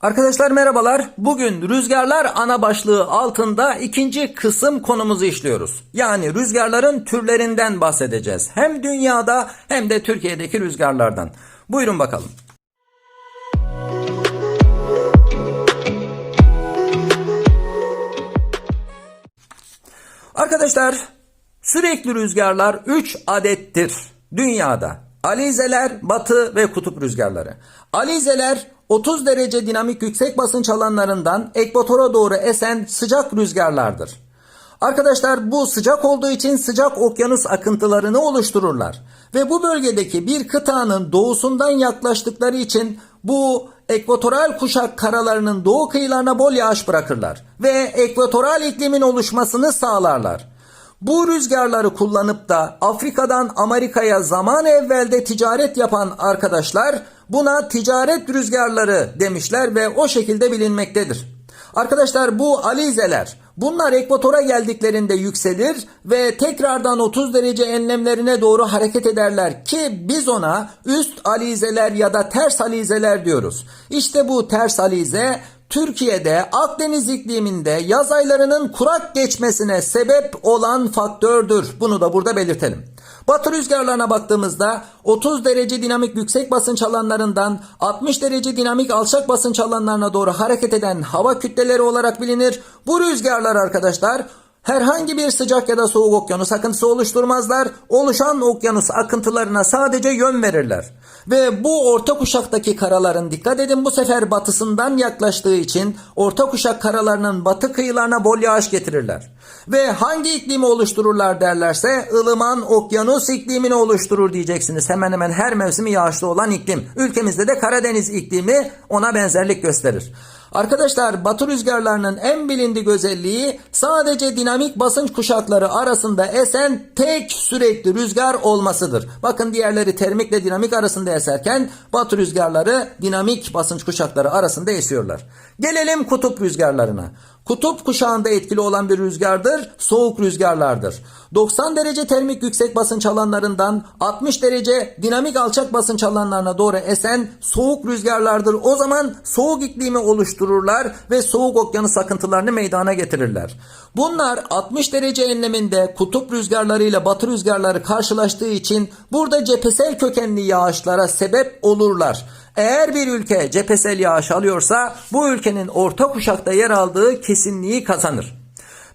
Arkadaşlar merhabalar. Bugün rüzgarlar ana başlığı altında ikinci kısım konumuzu işliyoruz. Yani rüzgarların türlerinden bahsedeceğiz. Hem dünyada hem de Türkiye'deki rüzgarlardan. Buyurun bakalım. Arkadaşlar sürekli rüzgarlar 3 adettir dünyada. Alizeler, batı ve kutup rüzgarları. Alizeler 30 derece dinamik yüksek basınç alanlarından ekvatora doğru esen sıcak rüzgarlardır. Arkadaşlar bu sıcak olduğu için sıcak okyanus akıntılarını oluştururlar. Ve bu bölgedeki bir kıtanın doğusundan yaklaştıkları için bu ekvatoral kuşak karalarının doğu kıyılarına bol yağış bırakırlar. Ve ekvatoral iklimin oluşmasını sağlarlar. Bu rüzgarları kullanıp da Afrika'dan Amerika'ya zaman evvelde ticaret yapan arkadaşlar buna ticaret rüzgarları demişler ve o şekilde bilinmektedir. Arkadaşlar bu alizeler bunlar ekvatora geldiklerinde yükselir ve tekrardan 30 derece enlemlerine doğru hareket ederler ki biz ona üst alizeler ya da ters alizeler diyoruz. İşte bu ters alize Türkiye'de Akdeniz ikliminde yaz aylarının kurak geçmesine sebep olan faktördür. Bunu da burada belirtelim. Batı rüzgarlarına baktığımızda 30 derece dinamik yüksek basınç alanlarından 60 derece dinamik alçak basınç alanlarına doğru hareket eden hava kütleleri olarak bilinir. Bu rüzgarlar arkadaşlar herhangi bir sıcak ya da soğuk okyanus akıntısı oluşturmazlar. Oluşan okyanus akıntılarına sadece yön verirler. Ve bu orta kuşaktaki karaların dikkat edin bu sefer batısından yaklaştığı için orta kuşak karalarının batı kıyılarına bol yağış getirirler. Ve hangi iklimi oluştururlar derlerse ılıman okyanus iklimini oluşturur diyeceksiniz. Hemen hemen her mevsimi yağışlı olan iklim. Ülkemizde de Karadeniz iklimi ona benzerlik gösterir. Arkadaşlar batı rüzgarlarının en bilindik özelliği sadece dinamik basınç kuşakları arasında esen tek sürekli rüzgar olmasıdır. Bakın diğerleri termikle dinamik arasında eserken batı rüzgarları dinamik basınç kuşakları arasında esiyorlar. Gelelim kutup rüzgarlarına. Kutup kuşağında etkili olan bir rüzgardır, soğuk rüzgarlardır. 90 derece termik yüksek basınç alanlarından 60 derece dinamik alçak basınç alanlarına doğru esen soğuk rüzgarlardır. O zaman soğuk iklimi oluştururlar ve soğuk okyanus akıntılarını meydana getirirler. Bunlar 60 derece enleminde kutup rüzgarları ile batı rüzgarları karşılaştığı için burada cephesel kökenli yağışlara sebep olurlar. Eğer bir ülke cephesel yağış alıyorsa bu ülkenin orta kuşakta yer aldığı kesinliği kazanır.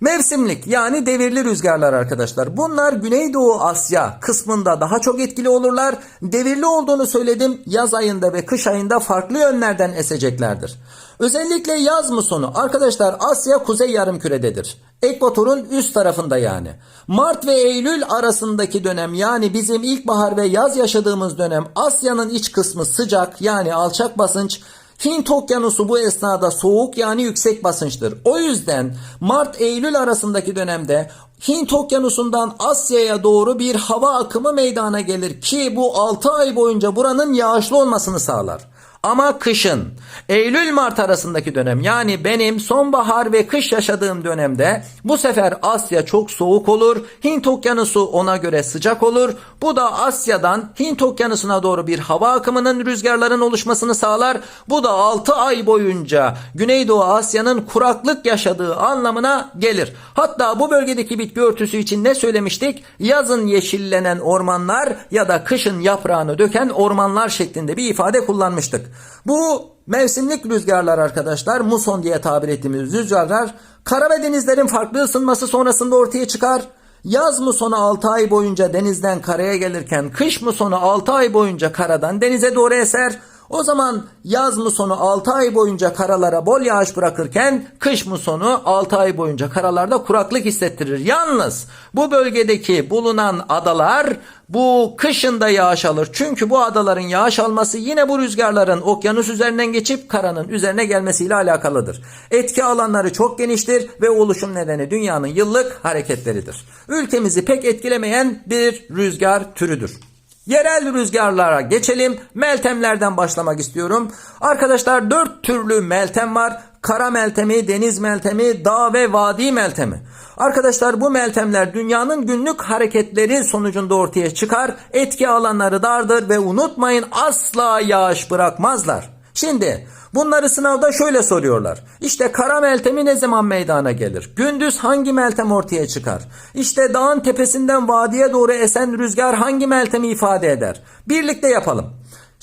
Mevsimlik yani devirli rüzgarlar arkadaşlar. Bunlar Güneydoğu Asya kısmında daha çok etkili olurlar. Devirli olduğunu söyledim. Yaz ayında ve kış ayında farklı yönlerden eseceklerdir. Özellikle yaz musonu arkadaşlar Asya kuzey yarımkürededir. Ekvatorun üst tarafında yani. Mart ve Eylül arasındaki dönem yani bizim ilkbahar ve yaz yaşadığımız dönem Asya'nın iç kısmı sıcak yani alçak basınç Hint okyanusu bu esnada soğuk yani yüksek basınçtır. O yüzden Mart-Eylül arasındaki dönemde Hint okyanusundan Asya'ya doğru bir hava akımı meydana gelir ki bu 6 ay boyunca buranın yağışlı olmasını sağlar. Ama kışın Eylül-Mart arasındaki dönem yani benim sonbahar ve kış yaşadığım dönemde bu sefer Asya çok soğuk olur. Hint okyanusu ona göre sıcak olur. Bu da Asya'dan Hint okyanusuna doğru bir hava akımının rüzgarların oluşmasını sağlar. Bu da 6 ay boyunca Güneydoğu Asya'nın kuraklık yaşadığı anlamına gelir. Hatta bu bölgedeki bitki örtüsü için ne söylemiştik? Yazın yeşillenen ormanlar ya da kışın yaprağını döken ormanlar şeklinde bir ifade kullanmıştık. Bu mevsimlik rüzgarlar arkadaşlar muson diye tabir ettiğimiz rüzgarlar kara ve denizlerin farklı ısınması sonrasında ortaya çıkar. Yaz musonu 6 ay boyunca denizden karaya gelirken kış musonu 6 ay boyunca karadan denize doğru eser. O zaman yaz musonu 6 ay boyunca karalara bol yağış bırakırken kış musonu 6 ay boyunca karalarda kuraklık hissettirir. Yalnız bu bölgedeki bulunan adalar bu kışında yağış alır. Çünkü bu adaların yağış alması yine bu rüzgarların okyanus üzerinden geçip karanın üzerine gelmesiyle alakalıdır. Etki alanları çok geniştir ve oluşum nedeni dünyanın yıllık hareketleridir. Ülkemizi pek etkilemeyen bir rüzgar türüdür. Yerel rüzgarlara geçelim. Meltemlerden başlamak istiyorum. Arkadaşlar dört türlü meltem var. Kara meltemi, deniz meltemi, dağ ve vadi meltemi. Arkadaşlar bu meltemler dünyanın günlük hareketleri sonucunda ortaya çıkar. Etki alanları dardır ve unutmayın asla yağış bırakmazlar. Şimdi Bunları sınavda şöyle soruyorlar. İşte kara meltemi ne zaman meydana gelir? Gündüz hangi meltem ortaya çıkar? İşte dağın tepesinden vadiye doğru esen rüzgar hangi meltemi ifade eder? Birlikte yapalım.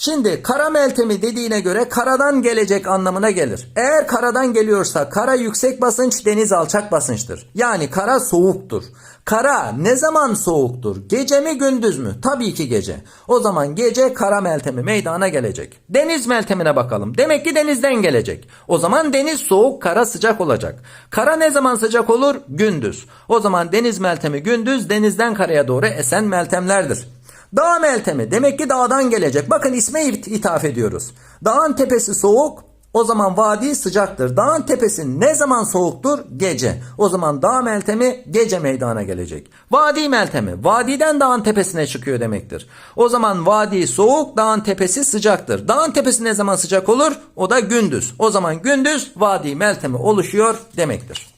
Şimdi kara meltemi dediğine göre karadan gelecek anlamına gelir. Eğer karadan geliyorsa kara yüksek basınç, deniz alçak basınçtır. Yani kara soğuktur. Kara ne zaman soğuktur? Gece mi gündüz mü? Tabii ki gece. O zaman gece kara meltemi meydana gelecek. Deniz meltemine bakalım. Demek ki denizden gelecek. O zaman deniz soğuk, kara sıcak olacak. Kara ne zaman sıcak olur? Gündüz. O zaman deniz meltemi gündüz, denizden karaya doğru esen meltemlerdir. Dağ meltemi demek ki dağdan gelecek. Bakın isme it- ithaf ediyoruz. Dağın tepesi soğuk o zaman vadi sıcaktır. Dağın tepesi ne zaman soğuktur? Gece. O zaman dağ meltemi gece meydana gelecek. Vadi meltemi vadiden dağın tepesine çıkıyor demektir. O zaman vadi soğuk, dağın tepesi sıcaktır. Dağın tepesi ne zaman sıcak olur? O da gündüz. O zaman gündüz vadi meltemi oluşuyor demektir.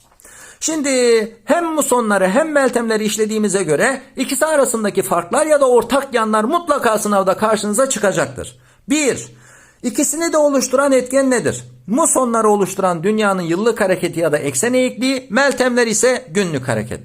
Şimdi hem musonları hem meltemleri işlediğimize göre ikisi arasındaki farklar ya da ortak yanlar mutlaka sınavda karşınıza çıkacaktır. 1. İkisini de oluşturan etken nedir? Musonları oluşturan dünyanın yıllık hareketi ya da eksen eğikliği, meltemler ise günlük hareket.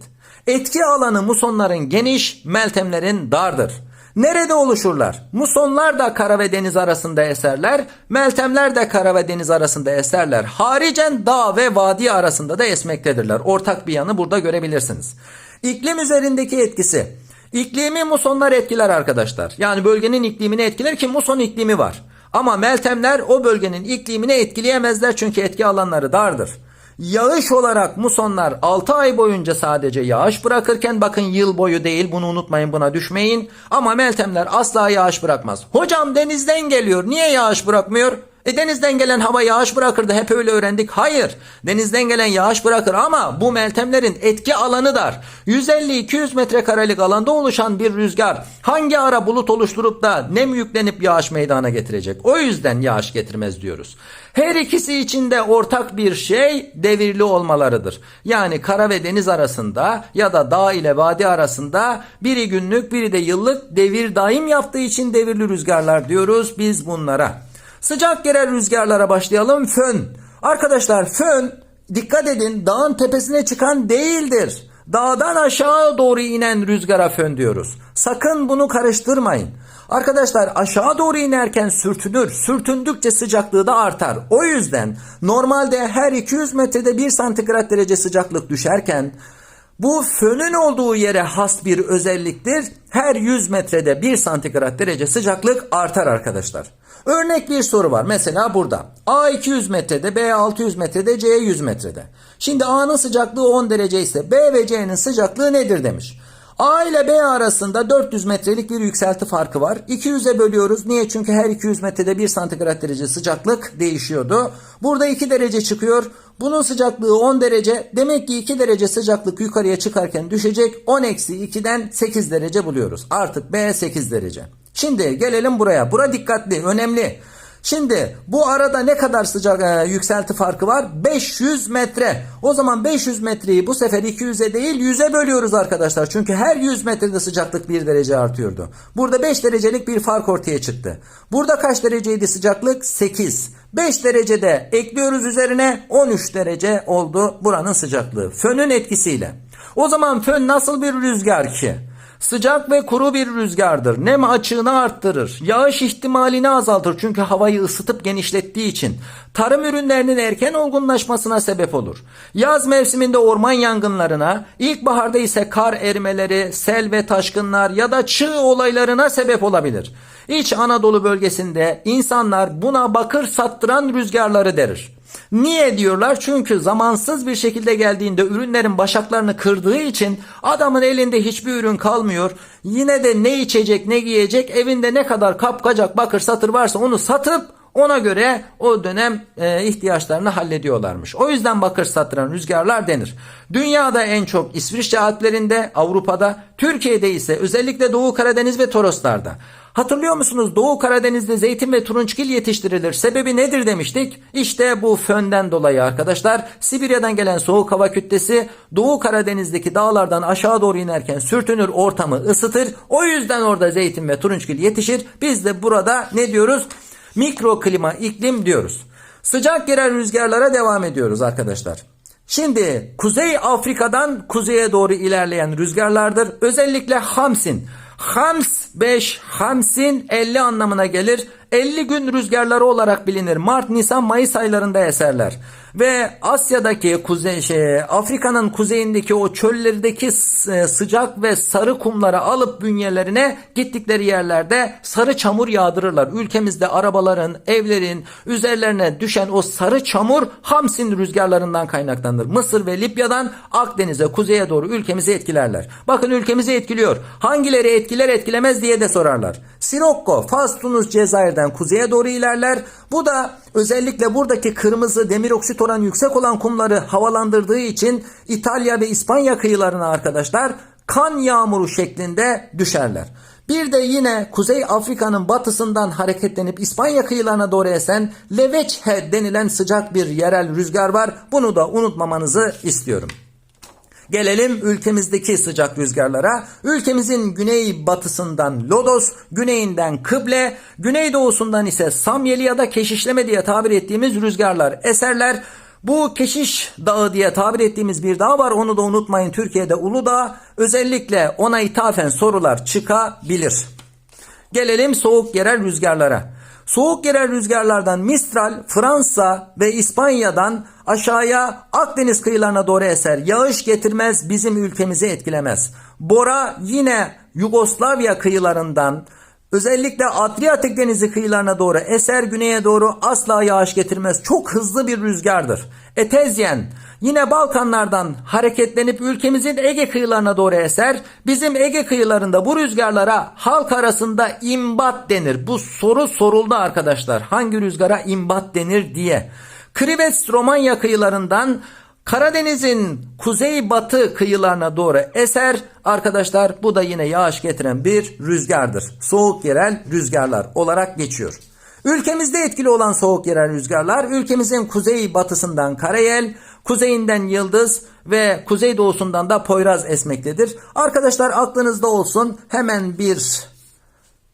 Etki alanı musonların geniş, meltemlerin dardır. Nerede oluşurlar? Musonlar da kara ve deniz arasında eserler, meltemler de kara ve deniz arasında eserler. Haricen dağ ve vadi arasında da esmektedirler. Ortak bir yanı burada görebilirsiniz. İklim üzerindeki etkisi. İklimi musonlar etkiler arkadaşlar. Yani bölgenin iklimini etkiler ki muson iklimi var. Ama meltemler o bölgenin iklimini etkileyemezler çünkü etki alanları dardır. Yağış olarak musonlar 6 ay boyunca sadece yağış bırakırken bakın yıl boyu değil bunu unutmayın buna düşmeyin. Ama meltemler asla yağış bırakmaz. Hocam denizden geliyor niye yağış bırakmıyor? E denizden gelen hava yağış bırakırdı hep öyle öğrendik. Hayır denizden gelen yağış bırakır ama bu meltemlerin etki alanı dar. 150-200 metrekarelik alanda oluşan bir rüzgar hangi ara bulut oluşturup da nem yüklenip yağış meydana getirecek? O yüzden yağış getirmez diyoruz. Her ikisi için de ortak bir şey devirli olmalarıdır. Yani kara ve deniz arasında ya da dağ ile vadi arasında biri günlük biri de yıllık devir daim yaptığı için devirli rüzgarlar diyoruz biz bunlara. Sıcak gelen rüzgarlara başlayalım. Fön. Arkadaşlar fön dikkat edin dağın tepesine çıkan değildir. Dağdan aşağı doğru inen rüzgara fön diyoruz. Sakın bunu karıştırmayın. Arkadaşlar aşağı doğru inerken sürtünür. Sürtündükçe sıcaklığı da artar. O yüzden normalde her 200 metrede 1 santigrat derece sıcaklık düşerken bu fönün olduğu yere has bir özelliktir. Her 100 metrede 1 santigrat derece sıcaklık artar arkadaşlar. Örnek bir soru var. Mesela burada. A 200 metrede, B 600 metrede, C 100 metrede. Şimdi A'nın sıcaklığı 10 derece ise B ve C'nin sıcaklığı nedir demiş. A ile B arasında 400 metrelik bir yükselti farkı var. 200'e bölüyoruz. Niye? Çünkü her 200 metrede 1 santigrat derece sıcaklık değişiyordu. Burada 2 derece çıkıyor. Bunun sıcaklığı 10 derece. Demek ki 2 derece sıcaklık yukarıya çıkarken düşecek. 10 eksi 2'den 8 derece buluyoruz. Artık B 8 derece. Şimdi gelelim buraya. Bura dikkatli, önemli. Şimdi bu arada ne kadar sıcak e, yükselti farkı var? 500 metre. O zaman 500 metreyi bu sefer 200'e değil 100'e bölüyoruz arkadaşlar. Çünkü her 100 metrede sıcaklık 1 derece artıyordu. Burada 5 derecelik bir fark ortaya çıktı. Burada kaç dereceydi sıcaklık? 8. 5 derecede ekliyoruz üzerine 13 derece oldu buranın sıcaklığı. Fönün etkisiyle. O zaman fön nasıl bir rüzgar ki? Sıcak ve kuru bir rüzgardır. Nem açığını arttırır. Yağış ihtimalini azaltır çünkü havayı ısıtıp genişlettiği için. Tarım ürünlerinin erken olgunlaşmasına sebep olur. Yaz mevsiminde orman yangınlarına, ilkbaharda ise kar erimeleri, sel ve taşkınlar ya da çığ olaylarına sebep olabilir. İç Anadolu bölgesinde insanlar buna bakır sattıran rüzgarları derir. Niye diyorlar? Çünkü zamansız bir şekilde geldiğinde ürünlerin başaklarını kırdığı için adamın elinde hiçbir ürün kalmıyor. Yine de ne içecek ne giyecek evinde ne kadar kapkacak bakır satır varsa onu satıp ona göre o dönem e, ihtiyaçlarını hallediyorlarmış. O yüzden bakır satıran rüzgarlar denir. Dünyada en çok İsviçre Alplerinde, Avrupa'da, Türkiye'de ise özellikle Doğu Karadeniz ve Toroslarda. Hatırlıyor musunuz Doğu Karadeniz'de zeytin ve turunçgil yetiştirilir. Sebebi nedir demiştik? İşte bu fönden dolayı arkadaşlar. Sibirya'dan gelen soğuk hava kütlesi Doğu Karadeniz'deki dağlardan aşağı doğru inerken sürtünür ortamı ısıtır. O yüzden orada zeytin ve turunçgil yetişir. Biz de burada ne diyoruz? Mikroklima iklim diyoruz. Sıcak giren rüzgarlara devam ediyoruz arkadaşlar. Şimdi Kuzey Afrika'dan kuzeye doğru ilerleyen rüzgarlardır. Özellikle Hamsin. Hams 5, Hamsin 50 anlamına gelir. 50 gün rüzgarları olarak bilinir. Mart, Nisan, Mayıs aylarında eserler. Ve Asya'daki kuzey şey Afrika'nın kuzeyindeki o çöllerdeki s- sıcak ve sarı kumları alıp bünyelerine gittikleri yerlerde sarı çamur yağdırırlar. Ülkemizde arabaların, evlerin üzerlerine düşen o sarı çamur Hamsin rüzgarlarından kaynaklanır. Mısır ve Libya'dan Akdeniz'e, kuzeye doğru ülkemizi etkilerler. Bakın ülkemizi etkiliyor. Hangileri etkiler etkilemez diye de sorarlar. Sirokko, Fas, Tunus, Cezayir'den kuzeye doğru ilerler. Bu da özellikle buradaki kırmızı demir oksit oranı yüksek olan kumları havalandırdığı için İtalya ve İspanya kıyılarına arkadaşlar kan yağmuru şeklinde düşerler. Bir de yine Kuzey Afrika'nın batısından hareketlenip İspanya kıyılarına doğru esen Leveçhe denilen sıcak bir yerel rüzgar var. Bunu da unutmamanızı istiyorum. Gelelim ülkemizdeki sıcak rüzgarlara. Ülkemizin güney batısından Lodos, güneyinden Kıble, güneydoğusundan ise Samyeli ya da Keşişleme diye tabir ettiğimiz rüzgarlar eserler. Bu Keşiş Dağı diye tabir ettiğimiz bir dağ var. Onu da unutmayın. Türkiye'de Uludağ. Özellikle ona ithafen sorular çıkabilir. Gelelim soğuk yerel rüzgarlara. Soğuk yerel rüzgarlardan Mistral, Fransa ve İspanya'dan aşağıya Akdeniz kıyılarına doğru eser. Yağış getirmez, bizim ülkemizi etkilemez. Bora yine Yugoslavya kıyılarından özellikle Adriyatik Denizi kıyılarına doğru eser, güneye doğru asla yağış getirmez. Çok hızlı bir rüzgardır. Etezyen Yine Balkanlardan hareketlenip ülkemizin Ege kıyılarına doğru eser. Bizim Ege kıyılarında bu rüzgarlara halk arasında imbat denir. Bu soru soruldu arkadaşlar. Hangi rüzgara imbat denir diye. Krives Romanya kıyılarından Karadeniz'in kuzey-batı kıyılarına doğru eser. Arkadaşlar bu da yine yağış getiren bir rüzgardır. Soğuk yerel rüzgarlar olarak geçiyor. Ülkemizde etkili olan soğuk yerel rüzgarlar ülkemizin kuzey batısından Karayel, kuzeyinden Yıldız ve kuzeydoğusundan da Poyraz esmektedir. Arkadaşlar aklınızda olsun hemen bir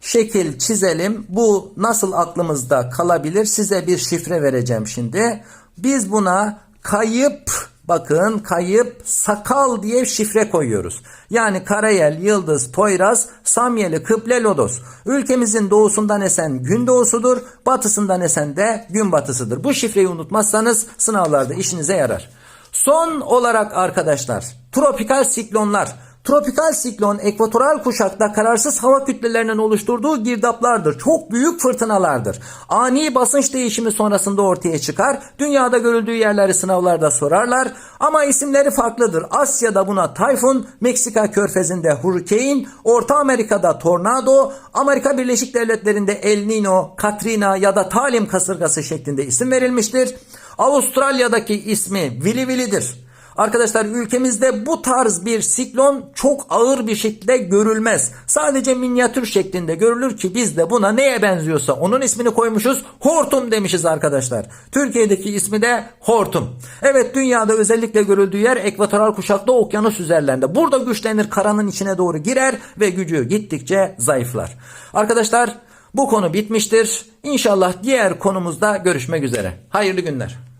şekil çizelim. Bu nasıl aklımızda kalabilir? Size bir şifre vereceğim şimdi. Biz buna kayıp bakın kayıp sakal diye şifre koyuyoruz. Yani Karayel, Yıldız, Poyraz, Samyeli, Kıble, Lodos. Ülkemizin doğusundan esen gün doğusudur, batısından esen de gün batısıdır. Bu şifreyi unutmazsanız sınavlarda işinize yarar. Son olarak arkadaşlar tropikal siklonlar. Tropikal siklon ekvatoral kuşakta kararsız hava kütlelerinin oluşturduğu girdaplardır. Çok büyük fırtınalardır. Ani basınç değişimi sonrasında ortaya çıkar. Dünyada görüldüğü yerleri sınavlarda sorarlar. Ama isimleri farklıdır. Asya'da buna tayfun, Meksika körfezinde hurricane, Orta Amerika'da tornado, Amerika Birleşik Devletleri'nde El Nino, Katrina ya da Talim kasırgası şeklinde isim verilmiştir. Avustralya'daki ismi Vili Vili'dir. Arkadaşlar ülkemizde bu tarz bir siklon çok ağır bir şekilde görülmez. Sadece minyatür şeklinde görülür ki biz de buna neye benziyorsa onun ismini koymuşuz. Hortum demişiz arkadaşlar. Türkiye'deki ismi de hortum. Evet dünyada özellikle görüldüğü yer ekvatoral kuşakta okyanus üzerlerinde. Burada güçlenir karanın içine doğru girer ve gücü gittikçe zayıflar. Arkadaşlar bu konu bitmiştir. İnşallah diğer konumuzda görüşmek üzere. Hayırlı günler.